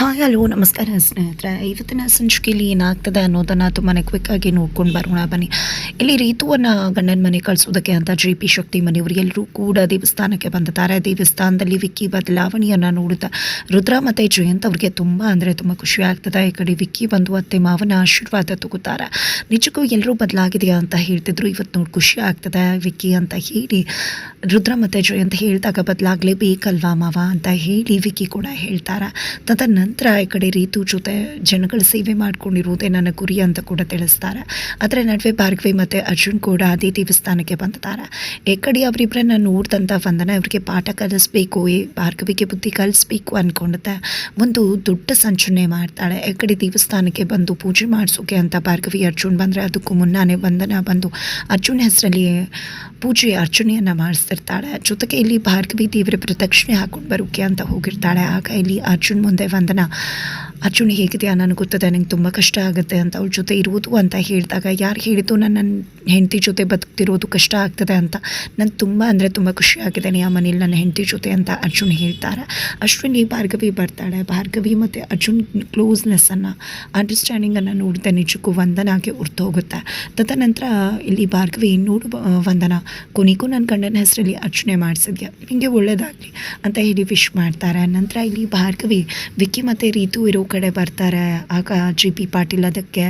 Hi, hello, ನಮಸ್ಕಾರ ಸ್ನೇಹಿತರೆ. ಇವತ್ತಿನ ಸಂಚಿಕೆಯಲ್ಲಿ ಏನಾಗ್ತದೆ ಅನ್ನೋದನ್ನು ತುಂಬಾ ಕ್ವಿಕ್ಕಾಗಿ ನೋಡ್ಕೊಂಡು ಬರೋಣ, ಬನ್ನಿ. ಇಲ್ಲಿ ರೀತುವನ್ನು ಗಂಡನ ಮನೆ ಕಳಿಸೋದಕ್ಕೆ ಅಂತ ಜಿ ಪಿ ಶಕ್ತಿ ಮನೆಯವರು ಎಲ್ಲರೂ ಕೂಡ ದೇವಸ್ಥಾನಕ್ಕೆ ಬಂದಿದ್ದಾರೆ. ದೇವಸ್ಥಾನದಲ್ಲಿ ವಿಕ್ಕಿ ಬದಲಾವಣೆಯನ್ನು ನೋಡುತ್ತಾ ರುದ್ರ ಮತ್ತು ಜಯಂತ್ ಅವ್ರಿಗೆ ತುಂಬ ಅಂದರೆ ತುಂಬ ಖುಷಿ ಆಗ್ತದೆ. ಈ ಕಡೆ ವಿಕ್ಕಿ ಬಂದು ಅತ್ತೆ ಮಾವನ ಆಶೀರ್ವಾದ ತಗೋತಾರೆ. ನಿಜಕ್ಕೂ ಎಲ್ಲರೂ ಬದಲಾಗಿದೆಯಾ ಅಂತ ಹೇಳ್ತಿದ್ರು. ಇವತ್ತು ನೋಡಿ ಖುಷಿ ಆಗ್ತದೆ. ವಿಕ್ಕಿ ಅಂತ ಹೇಳಿ ರುದ್ರ ಮತ್ತು ಜಯಂತ್ ಹೇಳಿದಾಗ ಬದಲಾಗಲೇಬೇಕಲ್ವಾ ಮಾವ ಅಂತ ಹೇಳಿ ವಿಕ್ಕಿ ಕೂಡ ಹೇಳ್ತಾರೆ. ತದನಂತರ ಈ ಕಡೆ ರೀತು ಜೊತೆ ಜನಗಳ ಸೇವೆ ಮಾಡ್ಕೊಂಡಿರುವುದೇ ನನ್ನ ಗುರಿ ಅಂತ ಕೂಡ ತಿಳಿಸ್ತಾರೆ. ಅದರ ನಡುವೆ ಭಾರ್ಗವಿ ಮತ್ತು ಅರ್ಜುನ್ ಕೂಡ ಅದೇ ದೇವಸ್ಥಾನಕ್ಕೆ ಬಂದಿದ್ದಾರೆ. ಈ ಕಡೆ ಅವರಿಬ್ಬರನ್ನ ನೋಡ್ದಂಥ ವಂದನ ಇವರಿಗೆ ಪಾಠ ಕಲಿಸ್ಬೇಕು, ಈ ಭಾರ್ಗವಿಗೆ ಬುದ್ಧಿ ಕಲಿಸ್ಬೇಕು ಅಂದ್ಕೊಂಡತ್ತೆ ಒಂದು ದೊಡ್ಡ ಸಂಚುನೆ ಮಾಡ್ತಾಳೆ. ಈ ದೇವಸ್ಥಾನಕ್ಕೆ ಬಂದು ಪೂಜೆ ಮಾಡಿಸೋಕೆ ಅಂತ ಭಾರ್ಗವಿ, ಅರ್ಜುನ್ ಬಂದರೆ ಅದಕ್ಕೂ ಮುನ್ನಾನೇ ವಂದನ ಬಂದು ಅರ್ಜುನ್ ಹೆಸರಲ್ಲಿ ಪೂಜೆ, ಅರ್ಚನೆಯನ್ನು ಮಾಡಿಸ್ತಿರ್ತಾಳೆ ಜೊತೆಗೆ ಇಲ್ಲಿ ಭಾರ್ಗವಿ ದೇವರ ಪ್ರದಕ್ಷಿಣೆ ಹಾಕೊಂಡು ಬರೋಕೆ ಅಂತ ಹೋಗಿರ್ತಾಳೆ. ಆಗ ಇಲ್ಲಿ ಅರ್ಜುನ್ ಮುಂದೆ ವಂದನ China. ಅರ್ಜುನ್ ಹೇಗಿದೆಯಾ ನನಗೆ ಗೊತ್ತದೆ ನನಗೆ ತುಂಬ ಕಷ್ಟ ಆಗುತ್ತೆ ಅಂತ ಅವಳ ಜೊತೆ ಇರುವುದು ಅಂತ ಹೇಳಿದಾಗ, ಯಾರು ಹೇಳಿದ್ದು ನನ್ನ ಹೆಂಡತಿ ಜೊತೆ ಬದುಕ್ತಿರೋದು ಕಷ್ಟ ಆಗ್ತದೆ ಅಂತ ನಾನು ತುಂಬ ಅಂದರೆ ತುಂಬ ಖುಷಿ ಆಗಿದ್ದೇನೆ ಆ ಮನೇಲಿ ನನ್ನ ಹೆಂಡತಿ ಜೊತೆ ಅಂತ ಅರ್ಜುನ್ ಹೇಳ್ತಾರೆ. ಅಶ್ವಿನಿ, ಭಾರ್ಗವಿ ಬರ್ತಾಳೆ. ಭಾರ್ಗವಿ ಮತ್ತು ಅರ್ಜುನ್ ಕ್ಲೋಸ್ನೆಸ್ಸನ್ನು ಅಂಡರ್ಸ್ಟ್ಯಾಂಡಿಂಗನ್ನು ನೋಡಿದ ನಿಜಕ್ಕೂ ವಂದನಾಗೆ ಉರ್ತು ಹೋಗುತ್ತೆ ತದನಂತರ ಇಲ್ಲಿ ಭಾರ್ಗವಿ ನೋಡು ವಂದನ. ಕೊನೆಗೂ ನನ್ನ ಗಂಡನ ಹೆಸರಲ್ಲಿ ಅರ್ಚನೆ ಮಾಡಿಸಿದ್ಯಾ? ನಿಮಗೆ ಒಳ್ಳೆಯದಾಗಲಿ ಅಂತ ಹೇಳಿ ವಿಶ್ ಮಾಡ್ತಾರೆ. ನಂತರ ಇಲ್ಲಿ ಭಾರ್ಗವಿ, ವಿಕ್ಕಿ ಮತ್ತು ರೀತು ಇರೋ ಕಡೆ ಬರ್ತಾರೆ ಆಗ ಜಿ ಪಿ ಪಾಟೀಲ್ ಅದಕ್ಕೆ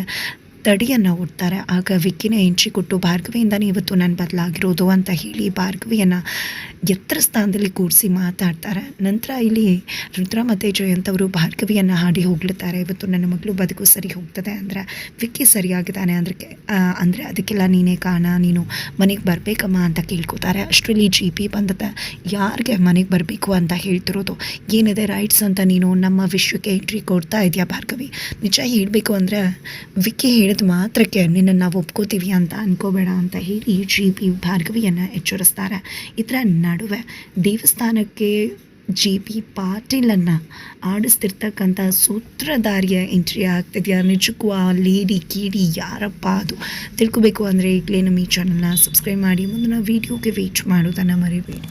ತಡಿಯನ್ನು ಹುಡ್ತಾರೆ ಆಗ ವಿಕ್ಕಿನ ಹೆಂಚಿ ಕೊಟ್ಟು ಭಾರ್ಗವಿಯಿಂದನೇ ಇವತ್ತು ನಾನು ಬದಲಾಗಿರೋದು ಅಂತ ಹೇಳಿ ಭಾರ್ಗವಿಯನ್ನು ಎತ್ತರ ಸ್ಥಾನದಲ್ಲಿ ಕೂಡಿಸಿ ಮಾತಾಡ್ತಾರೆ. ನಂತರ ಇಲ್ಲಿ ರುದ್ರ ಮತ್ತು ಜಯಂತವರು ಅವರು ಭಾರ್ಗವಿಯನ್ನು ಹಾಡಿ ಹೋಗ್ಲುತ್ತಾರೆ ಇವತ್ತು ನನ್ನ ಮಗಳು ಬದುಕು ಸರಿ ಹೋಗ್ತದೆ ಅಂದರೆ ವಿಕ್ಕಿ ಸರಿಯಾಗಿದ್ದಾನೆ ಅಂದ್ರೆ ಅಂದರೆ ಅದಕ್ಕೆಲ್ಲ ನೀನೇ ಕಾರಣ? ನೀನು ಮನೆಗೆ ಬರಬೇಕಮ್ಮ ಅಂತ ಕೇಳ್ಕೊತಾರೆ. ಅಷ್ಟರಲ್ಲಿ ಜಿ ಪಿ ಬಂದತ್ತೆ ಯಾರಿಗೆ ಮನೆಗೆ ಬರಬೇಕು ಅಂತ ಹೇಳ್ತಿರೋದು? ಏನಿದೆ ರೈಟ್ಸ್ ಅಂತ ನೀನು ನಮ್ಮ ವಿಶ್ವಕ್ಕೆ ಎಂಟ್ರಿ ಕೊಡ್ತಾ ಇದೆಯಾ ಭಾರ್ಗವಿ? ನಿಜ ಹೇಳಬೇಕು ಅಂದರೆ ವಿಕ್ಕಿ ಹೇಳಿದ ಮಾತ್ರಕ್ಕೆ ನಿನ್ನನ್ನು ನಾವು ಒಪ್ಕೋತೀವಿ ಅಂತ ಅನ್ಕೋಬೇಡ ಅಂತ ಹೇಳಿ ಜಿ ಪಿ ಭಾರ್ಗವಿಯನ್ನು ಎಚ್ಚರಿಸ್ತಾರೆ. ಇದರ ನಡುವೆ ದೇವಸ್ಥಾನಕ್ಕೆ ಜಿ ಪಿ ಪಾಟೀಲನ್ನು ಆಡಿಸ್ತಿರ್ತಕ್ಕಂಥ ಸೂತ್ರಧಾರಿಯ ಎಂಟ್ರಿ ಆಗ್ತಿದೆಯಾ? ನಿಜಕ್ಕೂ ಆ ಲೇಡಿ ಕೀಡಿ ಯಾರಪ್ಪ ಅದು? ತಿಳ್ಕೊಬೇಕು ಅಂದರೆ ಈಗಲೇ ನಮ್ಮ ಈ ಚಾನಲ್ನ ಸಬ್ಸ್ಕ್ರೈಬ್ ಮಾಡಿ. ಮುಂದಿನ ವೀಡಿಯೋಗೆ ವೇಟ್ ಮಾಡೋದನ್ನು ಮರಿಬೇಡಿ.